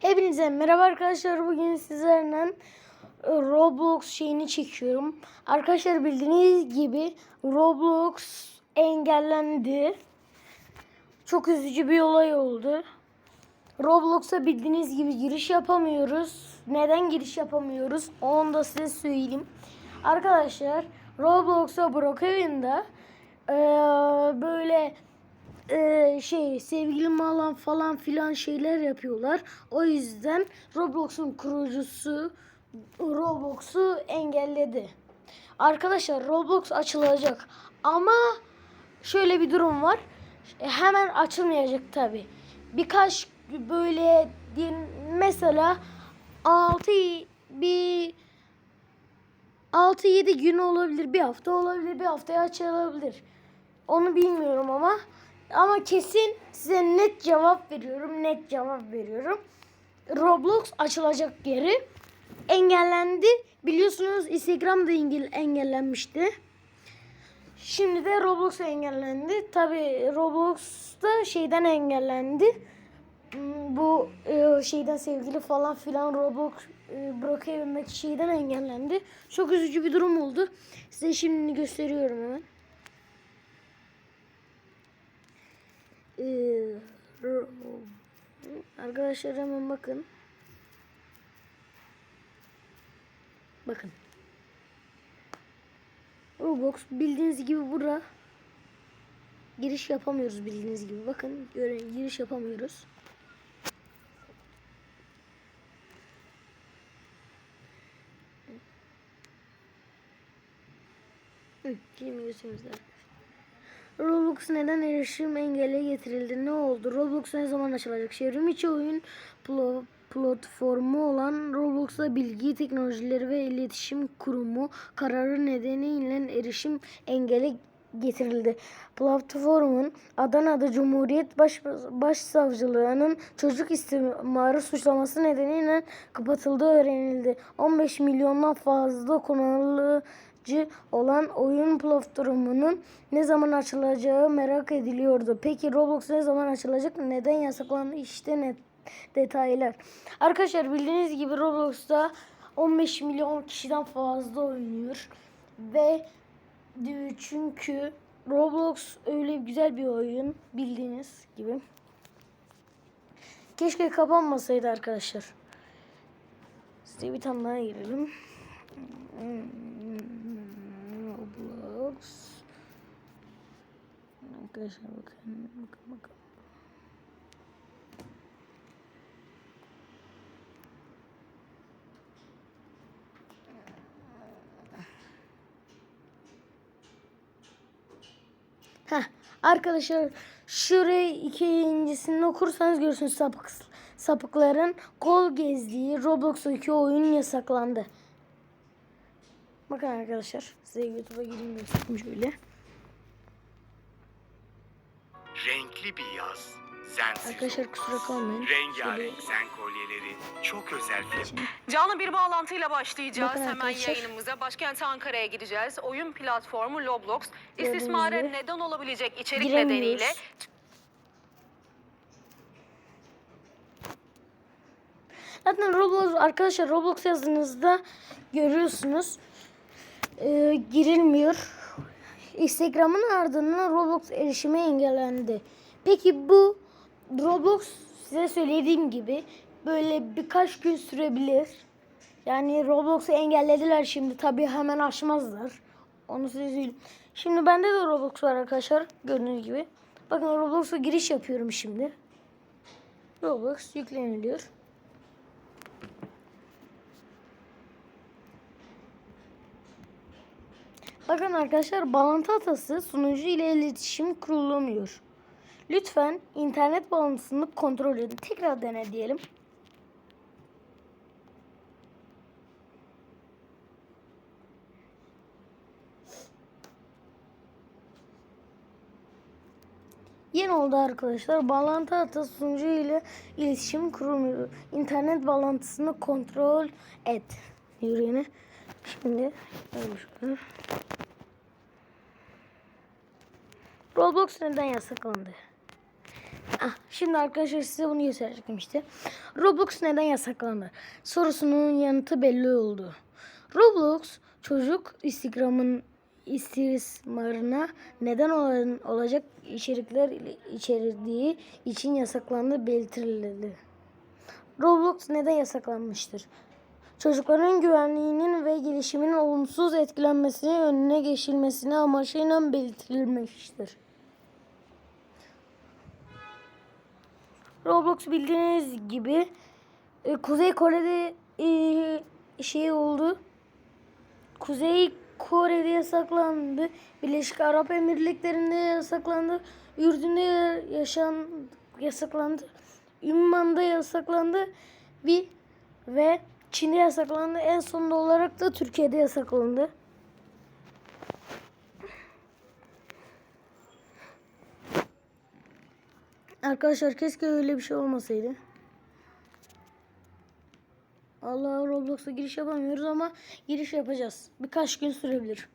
Hepinize merhaba arkadaşlar. Bugün sizlerle e, Roblox şeyini çekiyorum. Arkadaşlar bildiğiniz gibi Roblox engellendi. Çok üzücü bir olay oldu. Roblox'a bildiğiniz gibi giriş yapamıyoruz. Neden giriş yapamıyoruz? Onu da size söyleyeyim. Arkadaşlar Roblox'a Brookhaven'da eee böyle eee, şey sevgilim alan falan filan şeyler yapıyorlar. O yüzden Roblox'un kurucusu Roblox'u engelledi. Arkadaşlar Roblox açılacak ama şöyle bir durum var. Hemen açılmayacak tabi. Birkaç böyle mesela 6 bir 6-7 gün olabilir, bir hafta olabilir, bir haftaya açılabilir. Onu bilmiyorum ama ama kesin size net cevap veriyorum, net cevap veriyorum. Roblox açılacak geri engellendi. Biliyorsunuz Instagram da engel- engellenmişti. Şimdi de Roblox engellendi. Tabi Roblox da şeyden engellendi. Hmm, Bu e, şeyden sevgili falan filan Roblox e, Brookhaven'daki şeyden engellendi. Çok üzücü bir durum oldu. Size şimdi gösteriyorum hemen. Ee, Ro- Arkadaşlar hemen bakın. Bakın. Roblox bildiğiniz gibi burada giriş yapamıyoruz bildiğiniz gibi. Bakın giriş yapamıyoruz. Hı, Şimdi göstereyim size. Roblox neden erişim engeli getirildi? Ne oldu? Roblox ne zaman açılacak? Çevrim içi oyun plo- platformu olan Roblox'ta Bilgi Teknolojileri ve İletişim Kurumu kararı nedeniyle erişim engeli getirildi. Platformun Adana'da Cumhuriyet Baş, Başsavcılığının çocuk istismarı suçlaması nedeniyle kapatıldığı öğrenildi. 15 milyondan fazla kullanıcı olan oyun platformunun ne zaman açılacağı merak ediliyordu. Peki Roblox ne zaman açılacak? Neden yasaklandı? İşte net detaylar. Arkadaşlar bildiğiniz gibi Roblox'ta 15 milyon kişiden fazla oynuyor ve çünkü Roblox öyle güzel bir oyun bildiğiniz gibi. Keşke kapanmasaydı arkadaşlar. Size bir tane daha girelim. Roblox. Arkadaşlar bakın bakın bakın. Heh, arkadaşlar şurayı ikincisini okursanız görürsünüz sapık, sapıkların kol gezdiği Roblox'taki oyun yasaklandı. Bakın arkadaşlar size YouTube'a gireyim göstereyim şöyle. Renkli bir yaz. Sensiz Arkadaşlar olmaz. kusura kalmayın. Rengarenk zen kolyeleri. Çok özel film. Canlı bir bağlantıyla başlayacağız. Bakın Hemen arkadaşlar. yayınımıza başkent Ankara'ya gideceğiz. Oyun platformu Roblox Gördüğünüz istismara gibi neden olabilecek içerik giremiyoruz. nedeniyle Zaten Roblox arkadaşlar Roblox yazdığınızda görüyorsunuz e, girilmiyor. Instagram'ın ardından Roblox erişimi engellendi. Peki bu Roblox size söylediğim gibi böyle birkaç gün sürebilir. Yani Roblox'u engellediler şimdi tabii hemen açmazlar. Onu size söyleyeyim. Şimdi bende de Roblox var arkadaşlar gördüğünüz gibi. Bakın Roblox'a giriş yapıyorum şimdi. Roblox yükleniliyor. Bakın arkadaşlar bağlantı hatası sunucu ile iletişim kurulamıyor. Lütfen internet bağlantısını kontrol edin. Tekrar dene diyelim. Yeni oldu arkadaşlar. Bağlantı hatası sunucu ile iletişim kurulmuyor. İnternet bağlantısını kontrol et. Yine. Şimdi şöyle. Roblox neden yasaklandı? Ah, şimdi arkadaşlar size bunu gösterecektim işte. Roblox neden yasaklandı? Sorusunun yanıtı belli oldu. Roblox çocuk Instagram'ın istismarına neden olan, olacak içerikler içerdiği için yasaklandı belirtildi. Roblox neden yasaklanmıştır? Çocukların güvenliğinin ve gelişiminin olumsuz etkilenmesini önüne geçilmesine amacıyla belirtilmiştir. Roblox bildiğiniz gibi e, Kuzey Kore'de e, şey oldu. Kuzey Kore'de yasaklandı. Birleşik Arap Emirlikleri'nde yasaklandı. Ürdün'de ya- yaşan yasaklandı. Ümman'da yasaklandı. Ve, ve Çin'de yasaklandı. En sonunda olarak da Türkiye'de yasaklandı. Arkadaşlar keşke öyle bir şey olmasaydı. Allah Roblox'a giriş yapamıyoruz ama giriş yapacağız. Birkaç gün sürebilir.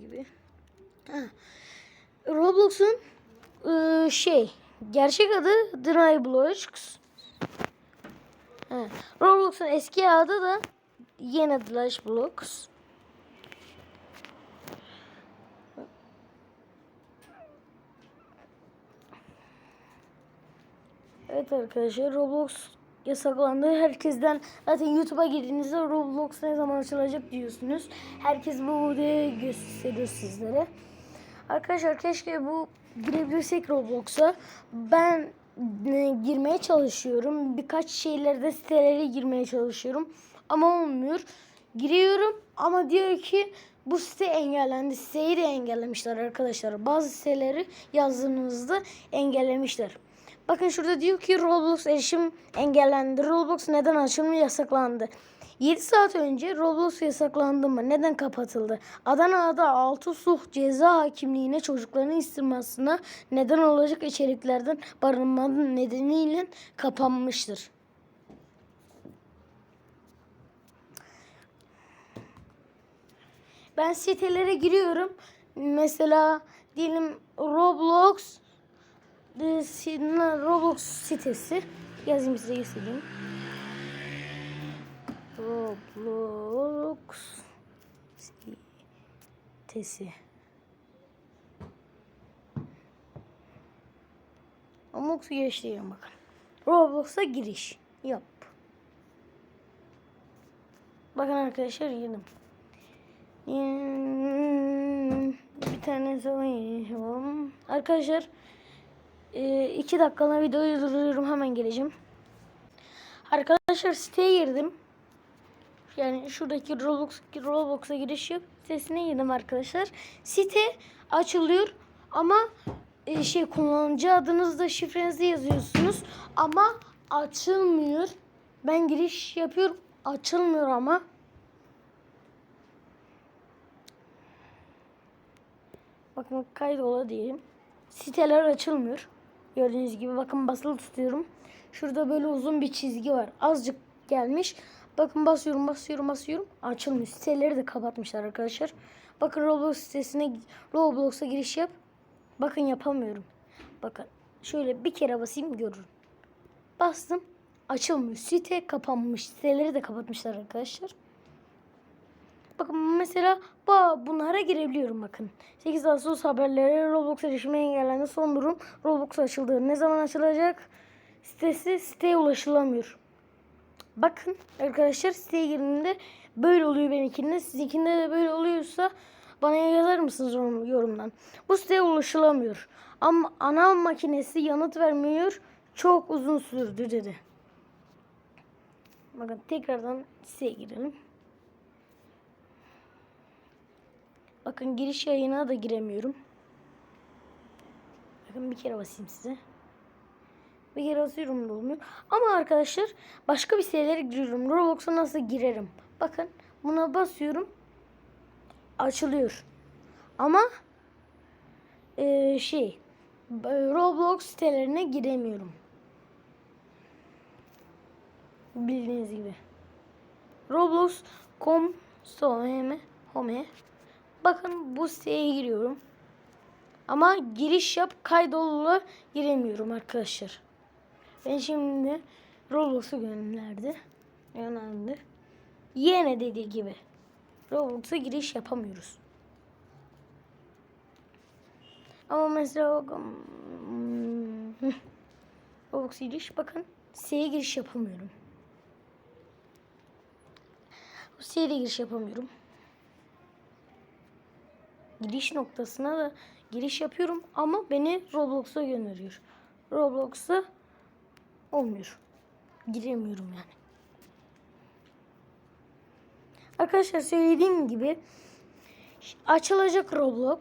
Gibi. Roblox'un ıı, şey gerçek adı Dryblox. Ha. Roblox'un eski adı da yine Dryblox. Evet arkadaşlar Roblox yasaklandı. Herkesten zaten YouTube'a girdiğinizde Roblox ne zaman açılacak diyorsunuz. Herkes bu videoyu gösteriyor sizlere. Arkadaşlar keşke bu girebilirsek Roblox'a. Ben girmeye çalışıyorum. Birkaç şeylerde sitelere girmeye çalışıyorum. Ama olmuyor. Giriyorum ama diyor ki bu site engellendi. Siteyi de engellemişler arkadaşlar. Bazı siteleri yazdığınızda engellemişler. Bakın şurada diyor ki Roblox erişim engellendi. Roblox neden açılmıyor yasaklandı. 7 saat önce Roblox yasaklandı mı? Neden kapatıldı? Adana'da 6 suh ceza hakimliğine çocukların istirmasına neden olacak içeriklerden barınmanın nedeniyle kapanmıştır. Ben sitelere giriyorum. Mesela diyelim Roblox e, Roblox sitesi yazayım size göstereyim. Roblox sitesi. Roblox giriş diyorum bakın. Roblox'a giriş yap. Bakın arkadaşlar girdim. Bir tane zaman yapalım. Arkadaşlar e, iki dakikalığına videoyu durduruyorum hemen geleceğim. Arkadaşlar siteye girdim. Yani şuradaki Roblox Roblox'a giriş yap sitesine girdim arkadaşlar. Site açılıyor ama e, şey kullanıcı adınızda şifrenizi yazıyorsunuz ama açılmıyor. Ben giriş yapıyorum açılmıyor ama. Bakın kaydola diyelim. Siteler açılmıyor. Gördüğünüz gibi bakın basılı tutuyorum. Şurada böyle uzun bir çizgi var. Azıcık gelmiş. Bakın basıyorum basıyorum basıyorum. Açılmıyor. Siteleri de kapatmışlar arkadaşlar. Bakın Roblox sitesine Roblox'a giriş yap. Bakın yapamıyorum. Bakın şöyle bir kere basayım görürüm. Bastım. Açılmıyor. Site kapanmış. Siteleri de kapatmışlar arkadaşlar. Bakın mesela bu, bunlara girebiliyorum bakın. 8 Ağustos haberleri Roblox erişimi engellendi. Son durum Roblox açıldı. Ne zaman açılacak? Sitesi siteye ulaşılamıyor. Bakın arkadaşlar siteye girdiğimde böyle oluyor benimkinde. Sizinkinde de böyle oluyorsa bana yazar mısınız yorum- yorumdan? Bu siteye ulaşılamıyor. Ama ana makinesi yanıt vermiyor. Çok uzun sürdü dedi. Bakın tekrardan siteye girelim. Bakın giriş yayına da giremiyorum. Bakın bir kere basayım size. Bir kere basıyorum da olmuyor. Ama arkadaşlar başka bir sitelere giriyorum. Roblox'a nasıl girerim? Bakın buna basıyorum. Açılıyor. Ama eee, şey Roblox sitelerine giremiyorum. Bildiğiniz gibi. Roblox.com home home. Bakın bu siteye giriyorum. Ama giriş yap kaydolla giremiyorum arkadaşlar. Ben şimdi Roblox'u gönderdi. Yöneldi. Yine dediği gibi. Roblox'a giriş yapamıyoruz. Ama mesela Roblox giriş bakın. S'ye giriş yapamıyorum. S'ye giriş yapamıyorum. Giriş noktasına da giriş yapıyorum ama beni Roblox'a gönderiyor. Roblox'a olmuyor. Giremiyorum yani. Arkadaşlar söylediğim gibi açılacak Roblox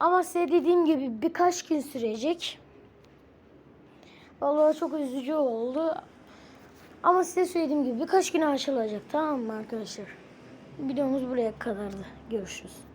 ama size dediğim gibi birkaç gün sürecek. Vallahi çok üzücü oldu. Ama size söylediğim gibi birkaç güne açılacak tamam mı arkadaşlar? Videomuz buraya kadardı. Görüşürüz.